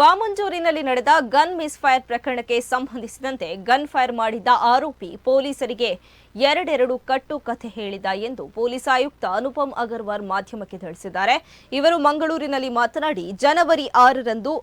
ವಾಮಂಜೂರಿನಲ್ಲಿ ನಡೆದ gun misfire ಪ್ರಕರಣಕ್ಕೆ ಸಂಬಂಧಿಸಿದಂತೆ ಗನ್ ಫೈರ್ ಮಾಡಿದ್ದ ಆರೋಪಿ ಪೊಲೀಸರಿಗೆ ಎರಡೆರಡು ಕಟ್ಟು ಕಥೆ ಹೇಳಿದ ಎಂದು ಪೊಲೀಸ್ ಆಯುಕ್ತ ಅನುಪಮ್ ಅಗರ್ವಾಲ್ ಮಾಧ್ಯಮಕ್ಕೆ ತಿಳಿಸಿದ್ದಾರೆ. ಇವರು ಮಂಗಳೂರಿನಲ್ಲಿ ಮಾತನಾಡಿ, ಜನವರಿ ಆರರಂದು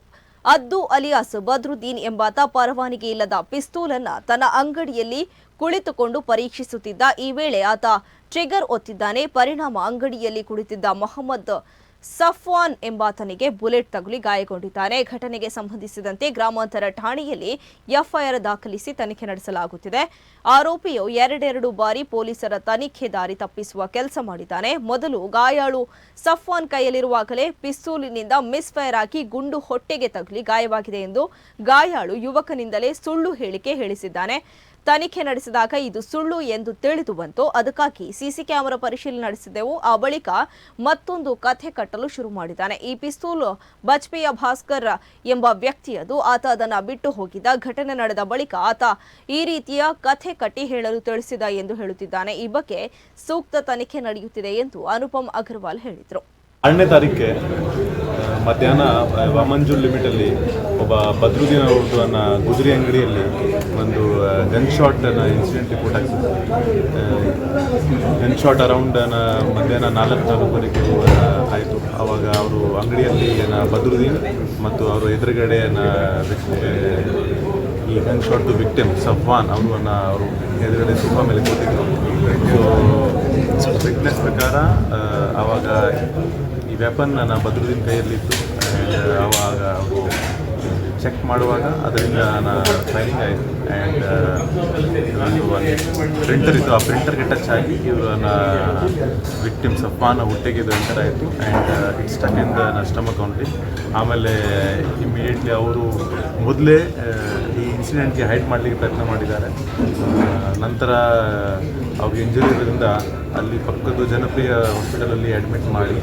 ಅದ್ದು ಅಲಿಯಾಸ್ ಬದ್ರುದ್ದೀನ್ ಎಂಬಾತ ಪರವಾನಗಿ ಇಲ್ಲದ ಪಿಸ್ತೂಲನ್ನ ತನ್ನ ಅಂಗಡಿಯಲ್ಲಿ ಕುಳಿತುಕೊಂಡು ಪರೀಕ್ಷಿಸುತ್ತಿದ್ದ. ಈ ವೇಳೆ ಆತ ಟ್ರಿಗರ್ ಒತ್ತಿದ್ದಾನೆ. ಪರಿಣಾಮ ಅಂಗಡಿಯಲ್ಲಿ ಕುಳಿತಿದ್ದ ಮೊಹಮ್ಮದ್ ಸಫ್ವಾನ್ ಎಂಬಾತನಿಗೆ ಬುಲೆಟ್ ತಗುಲಿ ಗಾಯಗೊಂಡಿದ್ದಾನೆ ಘಟನೆಗೆ ಸಂಬಂಧಿಸಿದಂತೆ ಗ್ರಾಮಾಂತರ ಠಾಣೆಯಲ್ಲಿ ಎಫ್ಐಆರ್ ದಾಖಲಿಸಿ ತನಿಖೆ ನಡೆಸಲಾಗುತ್ತಿದೆ. ಆರೋಪಿಯು ಎರಡೆರಡು ಬಾರಿ ಪೊಲೀಸರ ತನಿಖೆ ದಾರಿ ತಪ್ಪಿಸುವ ಕೆಲಸ ಮಾಡಿದ್ದಾನೆ. ಮೊದಲು ಗಾಯಾಳು ಸಫ್ವಾನ್ ಕೈಯಲ್ಲಿರುವಾಗಲೇ ಪಿಸ್ತೂಲಿನಿಂದ ಮಿಸ್ಫೈರ್ ಆಗಿ ಗುಂಡು ಹೊಟ್ಟೆಗೆ ತಗುಲಿ ಗಾಯವಾಗಿದೆ ಎಂದು ಗಾಯಾಳು ಯುವಕನಿಂದಲೇ ಸುಳ್ಳು ಹೇಳಿಕೆ ಹೇಳಿಸಿದ್ದಾನೆ. ತನಿಖೆ ನಡೆಸಿದಾಗ ಇದು ಸುಳ್ಳು ಎಂದು ತಿಳಿದು ಬಂತು. ಅದಕ್ಕಾಗಿ ಸಿಸಿ ಕ್ಯಾಮೆರಾ ಪರಿಶೀಲನೆ ನಡೆಸಿದೆವು. ಆ ಬಳಿಕ ಮತ್ತೊಂದು ಕಥೆ ಕಟ್ಟಲು ಶುರು ಮಾಡಿದ್ದಾನೆ. ಈ ಪಿಸ್ತೂಲ್ ಬಜ್ಪೇಯ ಭಾಸ್ಕರ್ ಎಂಬ ವ್ಯಕ್ತಿಯದು ಆತ ಅದನ್ನು ಬಿಟ್ಟು ಹೋಗಿದ್ದ. ಘಟನೆ ನಡೆದ ಬಳಿಕ ಆತ ಈ ರೀತಿಯ ಕಥೆ ಕಟ್ಟಿ ಹೇಳಲು ತಿಳಿಸಿದ ಎಂದು ಹೇಳುತ್ತಿದ್ದಾನೆ. ಈ ಬಗ್ಗೆ ಸೂಕ್ತ ತನಿಖೆ ನಡೆಯುತ್ತಿದೆ ಎಂದು ಅನುಪಮ್ ಅಗರ್ವಾಲ್ ಹೇಳಿದರು. ಆರನೇ ತಾರೀಕೆ ಮಧ್ಯಾಹ್ನ ಆ, ವಾಮಂಜೂರ್ ಲಿಮಿಟಲ್ಲಿ ಒಬ್ಬ ಬದ್ರುದ್ದೀನ್ ಅವ್ರದ್ದು ಅನ್ನ ಗುಜರಿ ಅಂಗಡಿಯಲ್ಲಿ ಒಂದು ಗನ್ ಶಾಟ್ ಇನ್ಸಿಡೆಂಟ್ ರಿಪೋರ್ಟ್ ಆಗ್ತದೆ ಗನ್ ಶಾಟ್ ಅರೌಂಡ್ ಮಧ್ಯಾಹ್ನ ನಾಲ್ಕು ನಾಲ್ಕುವರೆಗೆ ಆಯಿತು. ಆವಾಗ ಅವರು ಅಂಗಡಿಯಲ್ಲಿ ಏನ ಬದ್ರುದ್ದೀನ್ ಮತ್ತು ಅವರು ಎದುರುಗಡೆ ಈ ಗನ್ ಶಾಟ್ದು ವಿಕ್ಟಿಮ್ ಸಫ್ವಾನ್ ಅವ್ರನ್ನ ಅವರು ಎದುರುಗಡೆ ಸುಖ ಮೇಲೆ ಕೂತಿದ್ರು. ಸೊ ಫಿಟ್ನೆಸ್ ಪ್ರಕಾರ ಆವಾಗ ವೆಪನ್ ನನ್ನ ಭದ್ರದಿನ ಕೈಯಲ್ಲಿತ್ತು. ಆವಾಗ ಅವರು ಚೆಕ್ ಮಾಡುವಾಗ ಅದರಿಂದ ನಾನು ಫೈನಿಂಗ್ ಆಯಿತು. ಆ್ಯಂಡ್ ಒಂದು ಪ್ರಿಂಟರ್ ಇತ್ತು. ಆ ಪ್ರಿಂಟರ್ಗೆ ಟಚ್ ಆಗಿ ಇವರನ್ನ ವಿಕ್ಟಿಮ್ಸ್ ಸಫಾನ ಹೊಟ್ಟೆಗೆ ಎಂಟರ್ ಆಯಿತು. And it's tuck in the stomach ಅವನಲ್ಲಿ ಆಮೇಲೆ ಇಮಿಡಿಯೇಟ್ಲಿ ಅವರು ಮೊದಲೇ ಈ ಇನ್ಸಿಡೆಂಟ್ಗೆ ಹೈಡ್ ಮಾಡಲಿಕ್ಕೆ ಪ್ರಯತ್ನ ಮಾಡಿದ್ದಾರೆ. ನಂತರ, ಅವ್ರಿಗೆ ಇಂಜುರಿ ಇರೋದ್ರಿಂದ ಅಲ್ಲಿ ಪಕ್ಕದ ಜನಪ್ರಿಯ ಹಾಸ್ಪಿಟಲಲ್ಲಿ ಅಡ್ಮಿಟ್ ಮಾಡಿ